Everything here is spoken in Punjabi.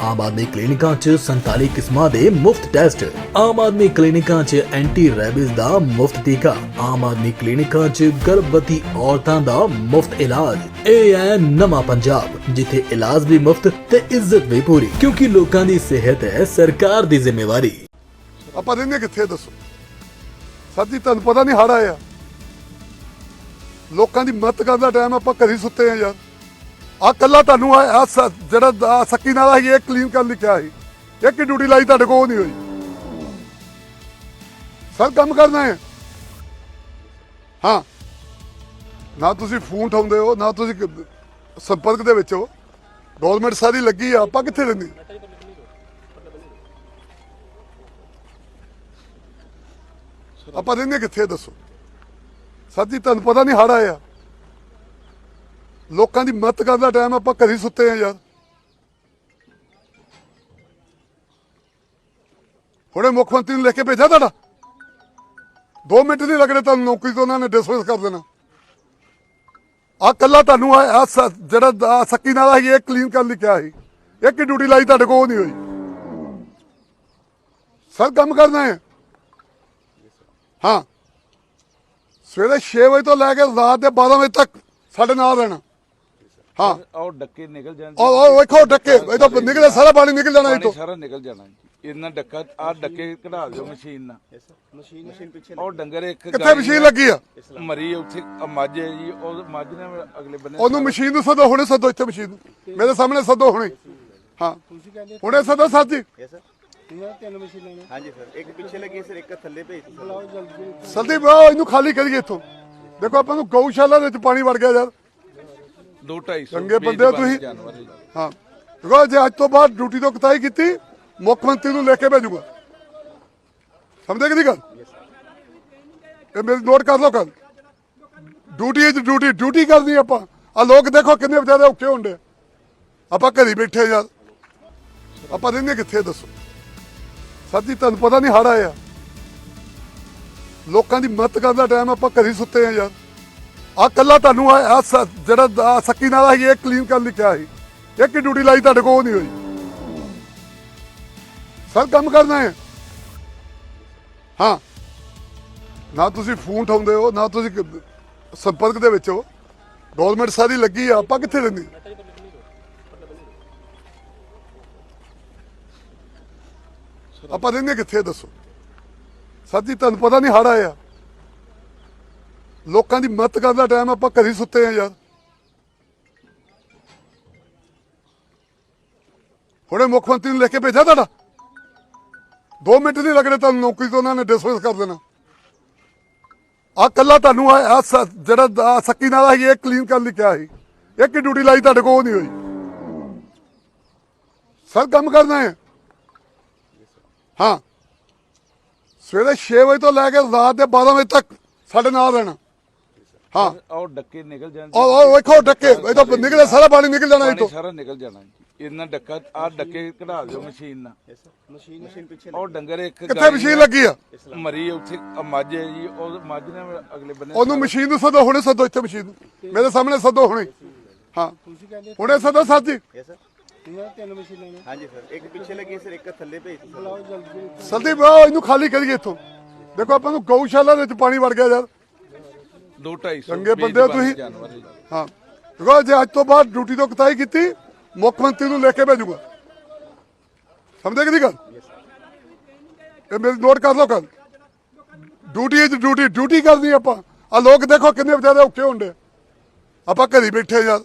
ਆਮ ਆਦਮੀ ਕਲੀਨਿਕਾਂ 'ਚ 47 ਕਿਸਮਾਂ ਦੇ ਮੁਫਤ ਟੈਸਟ। ਆਮ ਆਦਮੀ ਕਲੀਨਿਕਾਂ 'ਚ ਐਂਟੀ ਰੈਬਿਸ ਦਾ ਮੁਫਤ ਟੀਕਾ। ਆਮ ਆਦਮੀ ਕਲੀਨਿਕਾਂ 'ਚ ਗਰਭਵਤੀ ਔਰਤਾਂ ਦਾ ਮੁਫਤ ਇਲਾਜ। ਇਹ ਹੈ ਨਵਾਂ ਪੰਜਾਬ, ਜਿੱਥੇ ਇਲਾਜ ਵੀ ਮੁਫਤ ਤੇ ਇੱਜ਼ਤ ਵੀ ਪੂਰੀ। ਕਿਉਂਕਿ ਲੋਕਾਂ ਦੀ ਸਿਹਤ ਹੈ ਸਰਕਾਰ ਦੀ ਜ਼ਿੰਮੇਵਾਰੀ। ਆਪਾਂ ਰਹਿੰਦੇ ਕਿੱਥੇ ਦੱਸੋ? ਸਰ ਤੁਹਾਨੂੰ ਪਤਾ ਨਹੀਂ ਹੜ ਆਇਆ। ਲੋਕਾਂ ਦੀ ਮਦਦ ਕਰਨ ਦਾ ਟਾਈਮ ਆਪਾਂ ਘਰੀ ਸੁੱਤੇ ਆ ਯਾਰ। ਆ ਕੱਲਾ ਤੁਹਾਨੂੰ ਆ ਜਿਹੜਾ ਸੱਕੀ ਨਾਲ ਹੈਗੀ ਇਹ ਕਲੀਨ ਕਰਨ ਲਈ ਕਿਹਾ ਸੀ। ਇੱਕ ਹੀ ਡਿਊਟੀ ਲਾਈ ਤੁਹਾਡੇ ਕੋਲ, ਉਹ ਨਹੀਂ ਹੋਈ। ਸਰ ਕੰਮ ਕਰਨਾ ਹੈ। ਹਾਂ। ਨਾ ਤੁਸੀਂ ਫੋਨ ਉਠਾਉਂਦੇ ਹੋ, ਨਾ ਤੁਸੀਂ ਸੰਪਰਕ ਦੇ ਵਿੱਚ ਹੋ। ਗਵਰਨਮੈਂਟ ਸਾਰੀ ਲੱਗੀ ਆ, ਆਪਾਂ ਕਿੱਥੇ ਰਹਿੰਦੇ? ਆਪਾਂ ਰਹਿੰਦੇ ਕਿੱਥੇ ਦੱਸੋ। ਸਰ ਜੀ ਤੁਹਾਨੂੰ ਪਤਾ ਨਹੀਂ ਹੜ ਆਇਆ ਲੋਕਾਂ ਦੀ ਮਦਦ ਕਰਨ ਦਾ ਟਾਈਮ ਆਪਾਂ ਘਰੀ ਸੁੱਤੇ ਆ ਯਾਰ। ਹੁਣੇ ਮੁੱਖ ਮੰਤਰੀ ਨੂੰ ਲਿਖ ਕੇ ਭੇਜਿਆ ਤੁਹਾਡਾ। 2 ਮਿੰਟ ਨਹੀਂ ਲੱਗਣੇ ਤੁਹਾਨੂੰ, ਨੌਕਰੀ ਤੋਂ ਉਹਨਾਂ ਨੇ ਡਿਸਮਿਸ ਕਰ ਦੇਣਾ। ਆ ਕੱਲਾ ਤੁਹਾਨੂੰ ਆ ਜਿਹੜਾ ਆਹ ਸੱਕੀ ਨਾਲ ਹੈਗੀ ਇਹ ਕਲੀਨ ਕਰਨ ਲਈ ਕਿਹਾ ਸੀ। ਇੱਕ ਹੀ ਡਿਊਟੀ ਲਾਈ ਤੁਹਾਡੇ ਕੋਲ ਉਹ ਨਹੀਂ ਹੋਈ? ਸਰ, ਕੰਮ ਕਰਨਾ ਹੈ। ਹਾਂ। ਸਵੇਰੇ 6 ਵਜੇ ਤੋਂ ਲੈ ਕੇ ਰਾਤ ਦੇ 12 ਵਜੇ ਤੱਕ ਸਾਡੇ ਨਾਲ ਰਹਿਣਾ। ਹਾਂ। ਉਹ ਡੱਕੇ ਨਿਕਲ ਜਾਣ ਉਹ ਉਹ ਵੇਖੋ ਡੱਕੇ ਇਹ ਤਾਂ ਨਿਕਲੇ ਸਾਰਾ ਪਾਣੀ ਨਿਕਲ ਜਾਣਾ ਇਹ ਪਾਣੀ ਤੋਂ ਸਾਰਾ ਨਿਕਲ ਜਾਣਾ ਜੀ। ਇਹਨਾਂ ਡੱਕਾ ਆ ਡੱਕੇ ਕਢਾ ਦਿਓ ਮਸ਼ੀਨ ਨਾਲ। ਮਸ਼ੀਨ ਮਸ਼ੀਨ ਪਿੱਛੇ ਉਹ ਡੰਗਰ ਇੱਕ ਕਿੱਥੇ ਗਾਈ ਮਸ਼ੀਨ ਲੱਗੀ ਆ? ਮਰੀ ਉੱਥੇ ਆ ਮੱਝ ਹੈ ਜੀ ਉਹ ਮੱਝ ਨੇ ਅਗਲੇ ਬੰਨੇ ਉਹਨੂੰ ਮਸ਼ੀਨ ਨੂੰ ਸਦੋ ਹੁਣੇ ਸਦੋ ਇੱਥੇ ਮਸ਼ੀਨ ਨੂੰ। ਮੇਰੇ ਸਾਹਮਣੇ ਸਦੋ ਹੁਣੇ। ਹਾਂ। ਹੁਣੇ ਸਦੋ ਸਰ ਜੀ। ਯੈਸ ਸਰ ਇਹਨਾਂ ਤਿੰਨ ਮਸ਼ੀਨਾਂ ਨੇ। ਹਾਂਜੀ ਸਰ ਇੱਕ ਪਿੱਛੇ ਲੱਗੀ ਸਰ ਇੱਕ ਥੱਲੇ ਭੇਜ ਦਿੱਤੀ। ਬੁਲਾਓ ਜਲਦੀ। ਸਲਦੀ ਬਾ ਇਹਨੂੰ ਖਾਲੀ ਕਰੀਏ ਇੱਥੋਂ। ਦੇਖੋ ਆਪਾਂ ਨੂੰ ਗਊਸ਼ਾਲਾ ਦੇ ਵਿੱਚ ਪਾਣੀ ਵੜ ਗਿਆ ਯਾਰ। ਚੰਗੇ ਬੰਦੇ ਹੋ ਤੁਸੀਂ। ਹੈ। ਦੇਖੋ ਜੇ ਅੱਜ ਤੋਂ ਬਾਅਦ ਡਿਊਟੀ ਤੋਂ ਕਤਾਈ ਕੀਤੀ ਮੁੱਖ ਮੰਤਰੀ ਨੂੰ ਲੈ ਕੇ ਭੇਜੂਗਾ। ਸਮਝੇ ਕਿ ਨਹੀਂ ਗੱਲ? ਇਹ ਮੇਰੀ ਨੋਟ ਕਰ ਲਓ ਕੱਲ ਡਿਊਟੀ ਹੈ ਡਿਊਟੀ ਡਿਊਟੀ ਕਰਨੀ ਆਪਾਂ। ਆ ਲੋਕ ਦੇਖੋ ਕਿੰਨੇ ਵਿਚਾਰੇ ਔਖੇ ਹੁੰਦੇ ਆਪਾਂ ਘਰੀ ਬੈਠੇ ਯਾਰ। ਆਪਾਂ ਰਹਿੰਦੇ ਕਿੱਥੇ ਦੱਸੋ? ਜੀ ਤੁਹਾਨੂੰ ਪਤਾ ਨਹੀਂ ਹੜ ਆਇਆ। ਲੋਕਾਂ ਦੀ ਮਦਦ ਕਰਨ ਦਾ ਟਾਈਮ ਆਪਾਂ ਘਰੀ ਸੁੱਤੇ ਆ ਯਾਰ। ਆ ਕੱਲਾ ਤੁਹਾਨੂੰ ਆ ਜਿਹੜਾ ਆਹ ਸੱਕੀ ਨਾਲ ਹੈਗੀ ਇਹ ਕਲੀਨ ਕਰਨ ਲਈ ਕਿਹਾ ਸੀ। ਇੱਕ ਹੀ ਡਿਊਟੀ ਲਾਈ ਤੁਹਾਡੇ ਕੋਲ, ਉਹ ਨਹੀਂ ਹੋਈ। ਸਰ, ਕੰਮ ਕਰਨਾ ਹੈ। ਹਾਂ। ਨਾ ਤੁਸੀਂ ਫੋਨ ਉਠਾਉਂਦੇ ਹੋ, ਨਾ ਤੁਸੀਂ ਸੰਪਰਕ ਦੇ ਵਿੱਚ ਹੋ। ਗਵਰਨਮੈਂਟ ਸਾਰੀ ਲੱਗੀ ਆ, ਆਪਾਂ ਕਿੱਥੇ ਰਹਿੰਦੇ? ਆਪਾਂ ਰਹਿੰਦੇ ਕਿੱਥੇ ਦੱਸੋ। ਸਰ ਜੀ, ਤੁਹਾਨੂੰ ਪਤਾ ਨਹੀਂ ਹੜ ਆਇਆ। ਲੋਕਾਂ ਦੀ ਮਦਦ ਕਰਨ ਦਾ ਟਾਈਮ ਆਪਾਂ ਕਦੀ ਸੁੱਤੇ ਆ ਯਾਰ। ਹੁਣੇ ਮੁੱਖ ਮੰਤਰੀ ਨੂੰ ਲਿਖ ਕੇ ਭੇਜਿਆ ਤੁਹਾਡਾ। 2 ਮਿੰਟ ਨਹੀਂ ਲੱਗਣੇ ਤੁਹਾਨੂੰ ਨੌਕਰੀ ਤੋਂ, ਉਹਨਾਂ ਨੇ ਡਿਸਮਿਸ ਕਰ ਦੇਣਾ। ਆ ਕੱਲਾ ਤੁਹਾਨੂੰ ਆ ਜਿਹੜਾ ਸੱਕੀ ਨਾਲ ਹੈਗੀ ਇਹ ਕਲੀਨ ਕਰਨ ਲਈ ਕਿਹਾ ਸੀ। ਇੱਕ ਹੀ ਡਿਊਟੀ ਲਾਈ ਤੁਹਾਡੇ ਕੋਲ, ਉਹ ਨਹੀਂ ਹੋਈ। ਸਰ, ਕੰਮ ਕਰਨਾ ਹੈ। ਹਾਂ। ਸਵੇਰੇ 6 ਵਜੇ ਤੋਂ ਲੈ ਕੇ ਰਾਤ ਦੇ 12 ਵਜੇ ਤੱਕ ਸਾਡੇ ਨਾਲ ਰਹਿਣਾ। ਹਾਂ। ਉਹ ਡੱਕੇ ਨਿਕਲ ਜਾਣ ਉਹ ਉਹ ਵੇਖੋ ਡੱਕੇ ਇਹ ਤਾਂ ਨਿਕਲੇ ਸਾਰਾ ਪਾਣੀ ਨਿਕਲ ਜਾਣਾ ਇਹ ਪਾਣੀ ਤੋਂ ਸਾਰਾ ਨਿਕਲ ਜਾਣਾ ਜੀ। ਇਹਨਾਂ ਡੱਕਾ ਆ ਡੱਕੇ ਕਢਾ ਦਿਓ ਮਸ਼ੀਨ ਨਾਲ। ਯੈਸ ਸਰ ਮਸ਼ੀਨ ਮਸ਼ੀਨ ਪਿੱਛੇ ਉਹ ਡੰਗਰ ਇੱਕ ਕਿੱਥੇ ਗਾਈ ਮਸ਼ੀਨ ਲੱਗੀ ਆ? ਮਰੀ ਉੱਥੇ ਆ ਮੱਝ ਹੈ ਜੀ ਉਹ ਮੱਝ ਨੇ ਅਗਲੇ ਬੰਨੇ ਉਹਨੂੰ ਮਸ਼ੀਨ ਨੂੰ ਸਦੋ ਹੁਣੇ ਸਦੋ ਇੱਥੇ ਮਸ਼ੀਨ। ਨੂੰ ਮੇਰੇ ਸਾਹਮਣੇ ਸਦੋ ਹੁਣੇ। ਹਾਂ। ਤੁਸੀਂ ਕਹਿੰਦੇ ਹੁਣੇ ਸਦੋ ਸਰ ਜੀ ਯੈਸ ਸਰ ਇਹਨਾਂ ਤਿੰਨ ਮਸ਼ੀਨਾਂ ਨੇ। ਹਾਂਜੀ ਸਰ ਇੱਕ ਪਿੱਛੇ ਲੱਗੀ ਸਰ ਇੱਕ ਥੱਲੇ ਭੇਜ ਦਿੱਤੀ ਬੁਲਾਓ ਜਲਦੀ। ਸਲਦੀ ਬਾ ਇਹਨੂੰ ਖਾਲੀ ਕਰੀਏ ਇੱਥੋਂ। ਦੇਖੋ ਆਪਾਂ ਨੂੰ ਗਊਸ਼ਾਲਾ ਦੇ ਵਿੱਚ ਪਾਣੀ ਵੜ ਗਿਆ ਯਾਰ। ਚੰਗੇ ਬੰਦੇ ਹੋ ਤੁਸੀਂ। ਹੈ ਜੀ। ਦੇਖੋ ਜੇ ਅੱਜ ਤੋਂ ਬਾਅਦ ਡਿਊਟੀ ਤੋਂ ਕਤਾਈ ਕੀਤੀ ਮੁੱਖ ਮੰਤਰੀ ਨੂੰ ਲੈ ਕੇ ਭੇਜੂਗਾ। ਸਮਝੇ ਕਿ ਨਹੀਂ ਗੱਲ? ਇਹ ਮੇਰੀ ਨੋਟ ਕਰ ਲਓ ਕੱਲ ਡਿਊਟੀ ਹੈ ਡਿਊਟੀ ਡਿਊਟੀ ਕਰਨੀ ਆਪਾਂ। ਆ ਲੋਕ ਦੇਖੋ ਕਿੰਨੇ ਵਿਚਾਰੇ ਔਖੇ ਹੁੰਦੇ। ਆਪਾਂ ਘਰੀ ਬੈਠੇ ਯਾਰ।